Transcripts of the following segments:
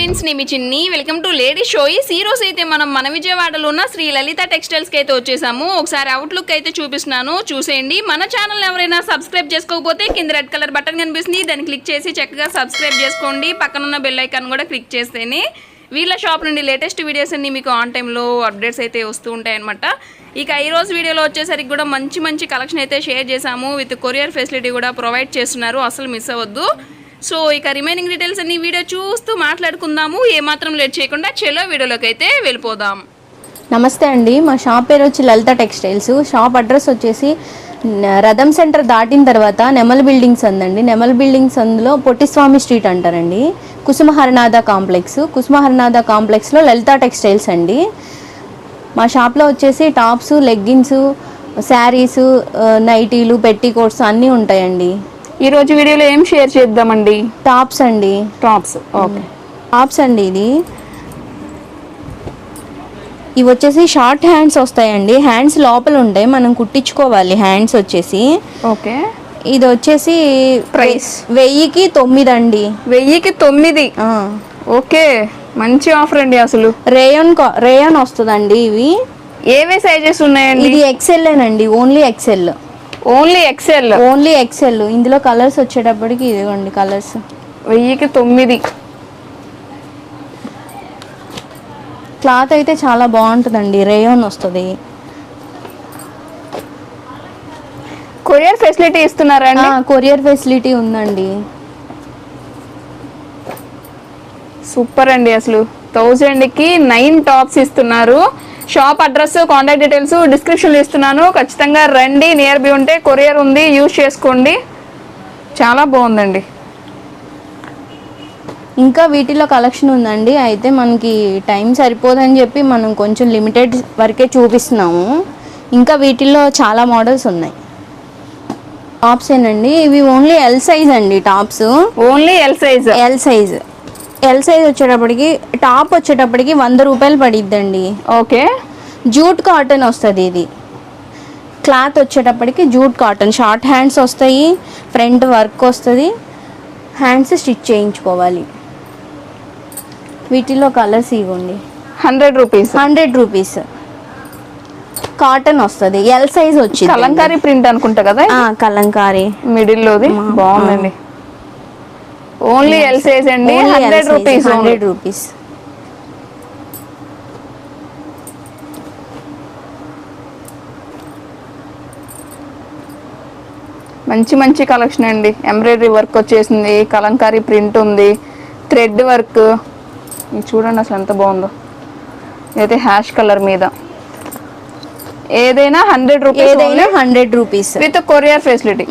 Friends నేను మీ చిన్ని. Welcome to lady షోయిస్ ఈ రోజు అయితే మనం మన విజయవాడలో ఉన్న శ్రీ లలిత టెక్స్టైల్స్కి అయితే వచ్చేసాము. ఒకసారి అవుట్లుక్ అయితే చూపిస్తున్నాను. చూసేయండి. మన ఛానల్ ఎవరైనా సబ్స్క్రైబ్ చేసుకోకపోతే కింద రెడ్ కలర్ బటన్ కనిపిస్తుంది. దాన్ని క్లిక్ చేసి చక్కగా సబ్స్క్రైబ్ చేసుకోండి. పక్కన ఉన్న బెల్ ఐకాన్ కూడా క్లిక్ చేస్తేనే వీళ్ళ షాప్ నుండి లేటెస్ట్ వీడియోస్ అన్ని మీకు ఆన్ టైంలో అప్డేట్స్ అయితే వస్తూ ఉంటాయన్నమాట. ఇక ఈ రోజు వీడియోలో వచ్చేసరికి కూడా మంచి మంచి కలెక్షన్ అయితే షేర్ చేశాము. విత్ కొరియర్ ఫెసిలిటీ కూడా ప్రొవైడ్ చేస్తున్నారు. అసలు మిస్ అవ్వద్దు. సో ఇక రిమైనింగ్ డీటెయిల్స్ అన్ని వీడియో చూస్తూ మాట్లాడుకుందాము. ఏమాత్రం లేట్ చేయకుండా చెలో వీడియోలోకి అయితే వెళ్ళిపోదాం. నమస్తే అండి. మా షాప్ పేరు వచ్చి లలిత టెక్స్టైల్స్. షాప్ అడ్రస్ వచ్చేసి రథం సెంటర్ దాటిన తర్వాత నెమల్ బిల్డింగ్స్ అందండి. నెమల్ బిల్డింగ్స్ అందులో పొట్టిస్వామి స్ట్రీట్ అంటారండి. కుసుమహరనాథ కాంప్లెక్స్. కుసుమహరనాథ కాంప్లెక్స్లో లలిత టెక్స్టైల్స్ అండి. మా షాప్లో వచ్చేసి టాప్స్ లెగ్గిన్స్ శారీస్ నైటీలు పెట్టికోట్స్ అన్నీ ఉంటాయండి. ఈ రోజు వీడియోలో ఏం షేర్ చేద్దామండి? టాప్స్ అండి. Tops okay. టాప్స్ అండి ఇది. ఇవి వచ్చేసి షార్ట్ హ్యాండ్స్ వస్తాయండి. హ్యాండ్స్ లోపల ఉంటాయి మనం కుట్టించుకోవాలి. హ్యాండ్స్ వచ్చేసి. ఓకే. ఇది వచ్చేసి Price? వెయ్యికి తొమ్మిది అండి వెయ్యికి తొమ్మిది? ఓకే. మంచి ఆఫర్ అండి అసలు. రేయన్ రేయన్ వస్తుందండి ఇవి. ఏవే సైజెస్ ఉన్నాయండి? ఇది ఎక్సెల్ అండి only XL only XL only XL ఇందులో కలర్స్ వచ్చేటప్పటికి ఇదిగోండి కలర్స్ వెయ్యికి తొమ్మిది. క్లాత్ అయితే చాలా బాగుంటుందండి. రేయన్ వస్తుంది. కొరియర్ ఫెసిలిటీ ఇస్తున్నారా అండి కొరియర్ ఫెసిలిటీ ఉందండి. సూపర్ అండి అసలు. థౌజండ్కి నైన్ టాప్స్ ఇస్తున్నారు. Shop address contact details description ఇస్తున్నాను. ఖచ్చితంగా రండి నియర్ బై ఉంటే కొరియర్ ఉంది యూజ్ చేసుకోండి. చాలా బాగుందండి. ఇంకా వీటిలో కలెక్షన్ ఉందండి. అయితే మనకి టైం సరిపోదని చెప్పి మనం కొంచెం లిమిటెడ్ వరకే చూపిస్తున్నాము. ఇంకా వీటిల్లో చాలా మోడల్స్ ఉన్నాయి. టాప్స్ ఏనండి ఇవి ఓన్లీ ఎల్ సైజ్ అండి tops. Only L size L size L size వచ్చేటప్పటికి టాప్ వచ్చేటప్పటికి వంద రూపాయలు పడిద్దండి. ఓకే. జూట్ కాటన్ వస్తుంది ఇది. క్లాత్ వచ్చేటప్పటికి జూట్ కాటన్ షార్ట్ హ్యాండ్స్ వస్తాయి ఫ్రంట్ వర్క్ వస్తుంది. హ్యాండ్స్ స్టిచ్ చేయించుకోవాలి. వీటిలో కలర్స్ ఇవ్వండి. Hundred rupees hundred rupees cotton వస్తుంది. ఎల్ సైజ్ వచ్చింది కలంకారీ ప్రింట్ అనుకుంటా కదా కలంకారీ. మిడిల్ లోది? బాగుందండి. ఓన్లీ ఎల్ సైజ్ అండి హండ్రెడ్ రూపీస్ హండ్రెడ్ రూపీస్ మంచి మంచి కలెక్షన్ అండి. ఎంబ్రాయిడరీ వర్క్ వచ్చేసింది కలంకారీ ప్రింట్ ఉంది థ్రెడ్ వర్క్ ఇది చూడండి అసలు ఎంత బాగుందో. ఇదైతే హ్యాష్ కలర్ మీద. ఏదైనా హండ్రెడ్ రూపీస్ ఏదైనా hundred rupees with courier facility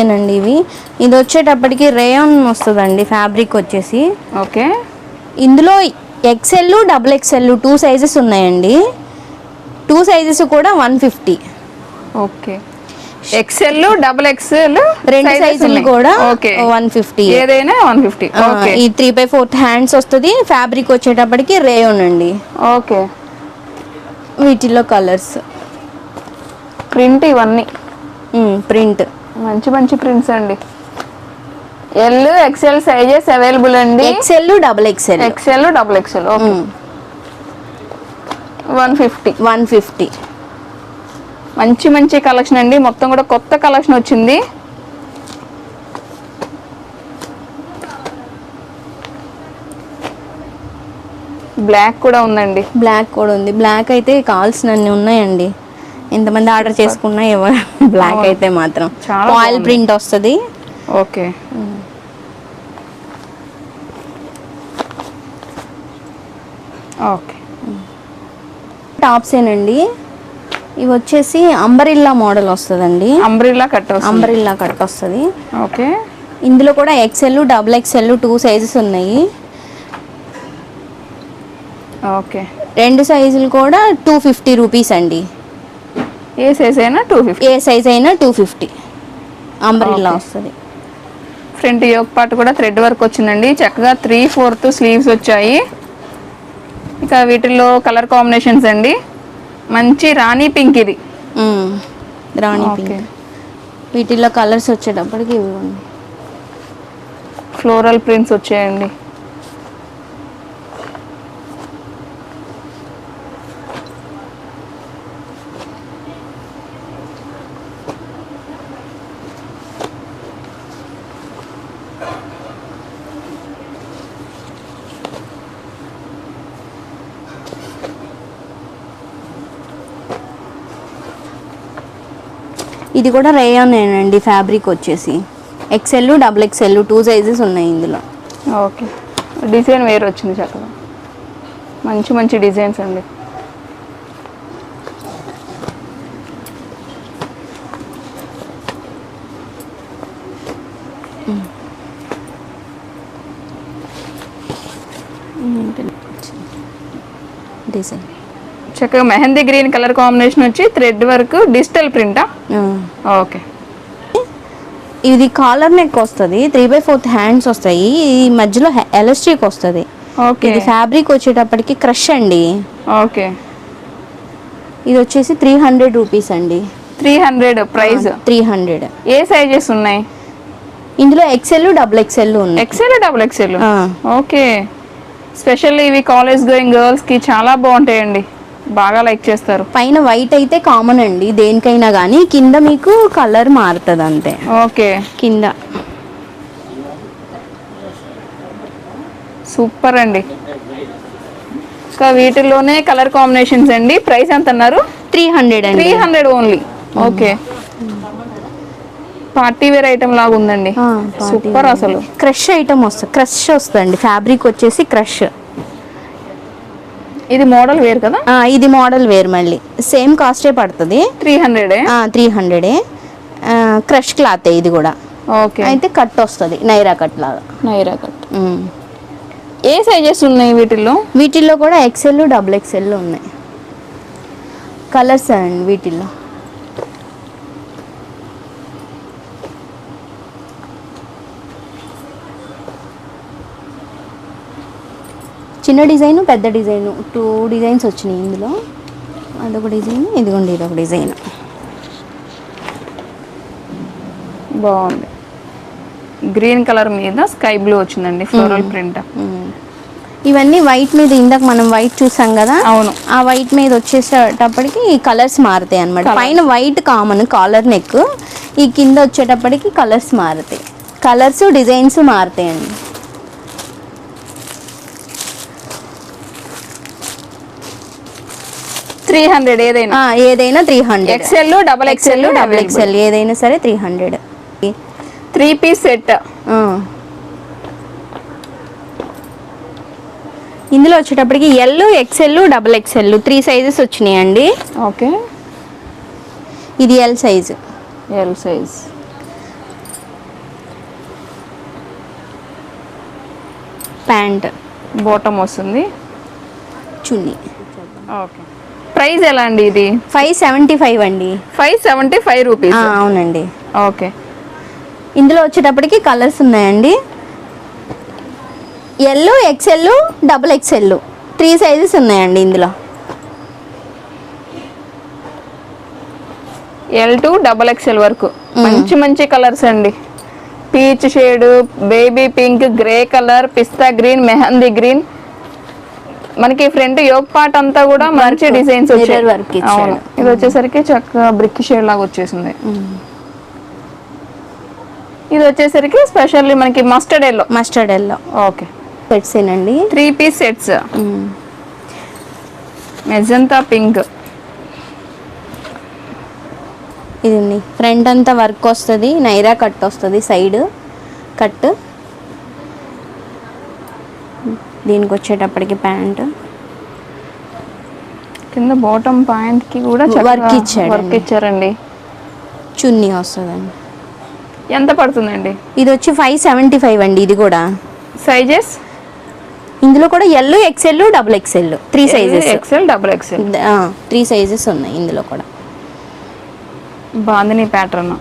ఏనండి ఇవి. ఇది వచ్చేటప్పటికి రేయాన్ వస్తుందండి ఫ్యాబ్రిక్ వచ్చేసి. ఓకే. ఇందులో XL double XL two sizes ఉన్నాయండి. టూ సైజెస్ కూడా one fifty. Okay. XL double XL రెండు సైజులు కూడా వన్ ఫిఫ్టీ. ఏదైనా వన్ ఫిఫ్టీ. ఓకే. ఈ త్రీ బై ఫోర్త్ హ్యాండ్స్ వస్తుంది ఫ్యాబ్రిక్ వచ్చేటప్పటికి రేయోన్ అండి. ఓకే. వీటిలో కలర్స్. ప్రింట్ ఇవన్నీ. ప్రింట్. మంచి మంచి ప్రింట్స్ అండి. ఎల్ ఎక్సెల్ సైజెస్ అవైలబుల్ అండి. XL double XL XL double XL okay one fifty one fifty మంచి మంచి కలెక్షన్ అండి. మొత్తం కూడా కొత్త కలెక్షన్ వచ్చింది. బ్లాక్ కూడా ఉందండి. బ్లాక్ కూడా ఉంది. బ్లాక్ అయితే కావాల్సినన్ని ఉన్నాయండి. ఎంతమంది ఆర్డర్ చేసుకున్నా ఎవరు? బ్లాక్ అయితే మాత్రం. ఆయిల్. ప్రింట్ వస్తుంది. ఓకే. ఓకే. టాప్స్ ఏనండి? ఇవి వచ్చేసి అంబరిల్లా మోడల్ వస్తుందండి. అంబ్రిల్లా కట్ వస్తుంది. అంబరిల్లా కట్ వస్తుంది. ఓకే. ఇందులో కూడా XL double XL two sizes ఉన్నాయి. ఓకే. రెండు సైజులు కూడా టూ ఫిఫ్టీ రూపీస్ అండి. ఏ సైజ్ అయినా టూ ఫిఫ్టీ ఏ సైజ్ అయినా టూ ఫిఫ్టీ అంబరిల్లా. వస్తుంది. ఫ్రంట్ యోక్ పార్ట్ కూడా థ్రెడ్ వర్క్ వచ్చిందండి. చక్కగా త్రీ ఫోర్త్ స్లీవ్స్ వచ్చాయి. ఇక వీటిల్లో కలర్ కాంబినేషన్స్ అండి. మంచి రాణి పింక్ ఇది. రాణి పింక్ వీటిలో కలర్స్ వచ్చేటప్పటికి ఇవ్వండి. ఫ్లోరల్ ప్రింట్స్ వచ్చాయండి. ఇది కూడా రేయానేనండి ఫ్యాబ్రిక్ వచ్చేసి. XL double XL two sizes ఉన్నాయి ఇందులో. ఓకే. డిజైన్ వేరు వచ్చింది చక్కగా. మంచి మంచి డిజైన్స్ అండి. డిజైన్. చక్కగా మెహందీ గ్రీన్ కలర్ కాంబినేషన్ వచ్చి థ్రెడ్ వర్క్ డిజిటల్ ప్రింటా? ఓకే. ఇది కాలర్ నెక్ వస్తుంది త్రీ బై ఫోర్త్ హ్యాండ్స్ వస్తాయి ఈ మధ్యలో ఎలాస్టిక్ వస్తుంది. ఓకే. ఇది ఫ్యాబ్రిక్ వచ్చేటప్పటికి క్రష్ అండి. ఓకే. ఇది వచ్చేసి త్రీ హండ్రెడ్ రూపీస్ అండి. Three hundred price? Three hundred. ఏ సైజెస్ ఉన్నాయి? ఇందులో ఎక్సెల్ డబుల్ ఎక్సెల్ ఉన్నాయి. ఎక్సెల్ డబుల్ ఎక్సెల్ ఆ. ఓకే. స్పెషల్లీ ఇవి కాలేజ్ గోయింగ్ గర్ల్స్కి చాలా బాగుంటాయండి. బాగా లైక్ చేస్తారు. పైన వైట్ అయితే కామన్ అండి దేనికైనా కానీ కింద మీకు కలర్ మారుతుంది అంతే. ఓకే. కింద. సూపర్ అండి. ఇంకా వీటిలోనే కలర్ కాంబినేషన్స్ అండి. ప్రైస్ ఎంత అన్నారు? Three hundred three hundred only. Okay. Party wear item లాగా ఉందండి. సూపర్ అసలు. క్రష్ ఐటమ్ వస్తుంది క్రష్ వస్తుందండి. ఫ్యాబ్రిక్ వచ్చేసి క్రష్. ఇది మోడల్ వేర్ కదా? ఇది మోడల్ వేర్ మళ్ళీ. సేమ్ కాస్టే పడుతుంది. త్రీ హండ్రెడే? త్రీ హండ్రెడే. క్రష్ క్లాత్ ఇది కూడా. ఓకే. అయితే కట్ వస్తుంది నైరా కట్ లాగా. నైరా కట్. ఏ సైజెస్ ఉన్నాయి వీటిల్లో? వీటిల్లో కూడా ఎక్సెల్ డబుల్ ఎక్సెల్ ఉన్నాయి. కలర్స్ అండి వీటిల్లో. చిన్న డిజైన్ పెద్ద డిజైన్. టూ డిజైన్స్ వచ్చినాయి ఇందులో. అదొక డిజైన్ ఇదిగోండి ఇదొక డిజైన్. బాగుంది. గ్రీన్ కలర్ మీద స్కై బ్లూ వచ్చిందండి ఫ్లోరల్ ప్రింట్. ఇవన్నీ వైట్ మీద ఇందాక మనం వైట్ చూసాం కదా అవును. ఆ వైట్ మీద వచ్చేసేటప్పటికి కలర్స్ మారుతాయి అన్నమాట. పైన వైట్ కామన్ కాలర్ నెక్. ఈ కింద వచ్చేటప్పటికి కలర్స్ మారుతాయి. కలర్స్ డిజైన్స్ మారుతాయండి. త్రీ హండ్రెడ్ ఏదైనా. ఏదైనా three hundred XL double XL double XL ఏదైనా సరే three hundred three piece set ఇందులో వచ్చేటప్పటికి L XL double XL three sizes వచ్చినాయండి. ఓకే ఇది L size L size pant bottom వస్తుంది. చున్నీ. ఓకే ప్రైస్ ఎలా అండి ఇది? ఫైవ్ సెవెంటీ ఫైవ్ అండి. Five seventy five rupees. అవునండి. ఓకే. ఇందులో వచ్చేటప్పటికి కలర్స్ ఉన్నాయండి. L XL double XL three sizes ఉన్నాయండి ఇందులో. ఎల్ టు డబల్ ఎక్స్ఎల్ వరకు. మంచి మంచి కలర్స్ అండి. Peach shade baby pink grey colour pista green mehndi green. మనకి ఫ్రంట్ యోగ్ పార్ట్ అంతా కూడా మంచి డిజైన్స్ వచ్చాయి. అవును. ఇది వచ్చేసరికి చక్కగా బ్రిక్ షేడ్ లాగా వచ్చేసింది. ఇది వచ్చేసరికి స్పెషల్లీ మనకి mustard yellow. Mustard yellow. Okay. Sets ఏనండి? Three piece sets magenta pink. ఇది ఫ్రంట్ అంతా వర్క్ వస్తుంది. నైరా కట్ వస్తుంది. Side cut. దీనికి వచ్చేటప్పటికి ప్యాంట్. కింద బాటమ్ పాయింట్కి కూడా Work ఇచ్చాడండి. వర్క్ ఇచ్చారండి. చున్నీ వస్తుందండి. ఎంత పడుతుందండి? ఇది వచ్చి ఫైవ్ సెవెంటీ ఫైవ్ అండి ఇది కూడా. సైజెస్? ఇందులో కూడా L XL double XL three sizes. XL double XL three sizes ఉన్నాయి ఇందులో కూడా. బాందిని ప్యాటర్న్.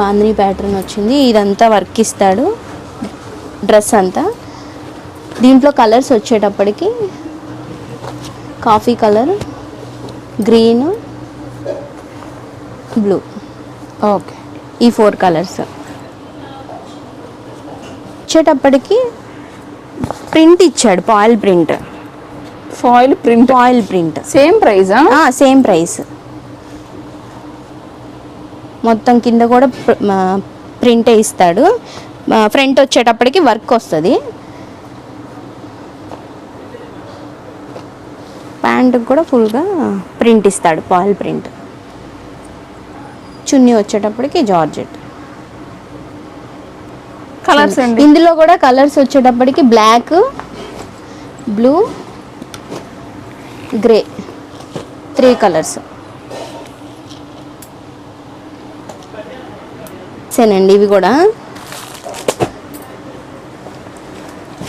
బాందిని ప్యాటర్న్ వచ్చింది. ఇదంతా వర్క్ ఇస్తాడు. డ్రెస్ అంతా. దీంట్లో కలర్స్ వచ్చేటప్పటికి coffee colour green blue. Okay. ఈ ఫోర్ కలర్స్. వచ్చేటప్పటికి ప్రింట్ ఇచ్చాడు foil print. Foil print? Foil print. Same ప్రైజా? Same price. మొత్తం కింద కూడా ప్రింటే ఇస్తాడు. ఫ్రంట్ వచ్చేటప్పటికి వర్క్ వస్తుంది. ప్యాంటుకి కూడా ఫుల్గా ప్రింట్ ఇస్తాడు పాయిల్ ప్రింట్. చున్నీ వచ్చేటప్పటికి జార్జెట్. కలర్స్ అండి. ఇందులో కూడా కలర్స్ వచ్చేటప్పటికి black blue grey. Three colours. సేనండి ఇవి కూడా.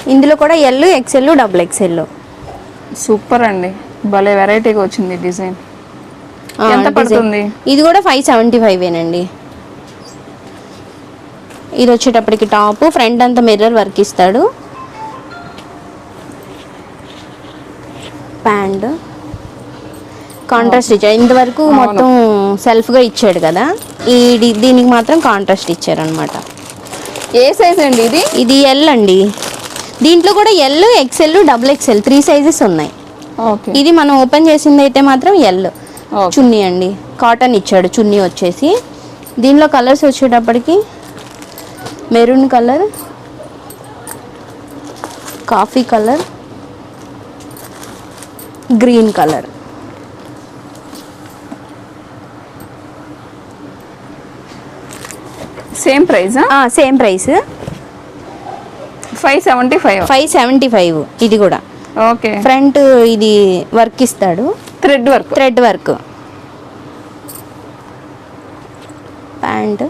ఇందులో కూడా L XL double XL super అండి. భలే వెరైటీగా వచ్చింది డిజైన్. ఎంత పడుతుంది? ఇది కూడా ఫైవ్ సెవెంటీ ఫైవ్ ఏనండి. ఇది వచ్చేటప్పటికి టాప్ ఫ్రంట్ అంతా మిర్రర్ వర్క్ ఇస్తాడు. ప్యాంట్. కాంట్రాస్ట్ ఇచ్చాడు. ఇంతవరకు. మొత్తం సెల్ఫ్గా ఇచ్చాడు కదా. ఈ దీనికి మాత్రం కాంట్రాస్ట్ ఇచ్చారనమాట ఏ సైజ్ అండి ఇది? ఇది ఎల్ అండి. దీంట్లో కూడా L XL double XL three sizes ఉన్నాయి. ఓకే ఇది మనం ఓపెన్ చేసింది అయితే మాత్రం ఎల్ చున్నీ అండి. కాటన్ ఇచ్చాడు చున్నీ వచ్చేసి. దీనిలో కలర్స్ వచ్చేటప్పటికి maroon colour coffee colour green colour same ప్రైజా same price five seventy five five seventy five ఇది కూడా. ఓకే ఫ్రంట్ ఇది వర్క్ ఇస్తాడు. Thread work thread work pant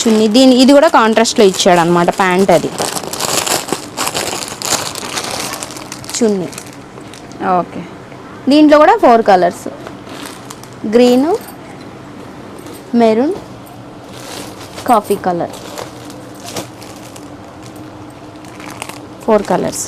చున్నీ. దీని ఇది కూడా కాంట్రాస్ట్లో ఇచ్చాడు అనమాట ప్యాంట్ అది. చున్నీ. ఓకే దీంట్లో కూడా four colours green maroon coffee colour four colours.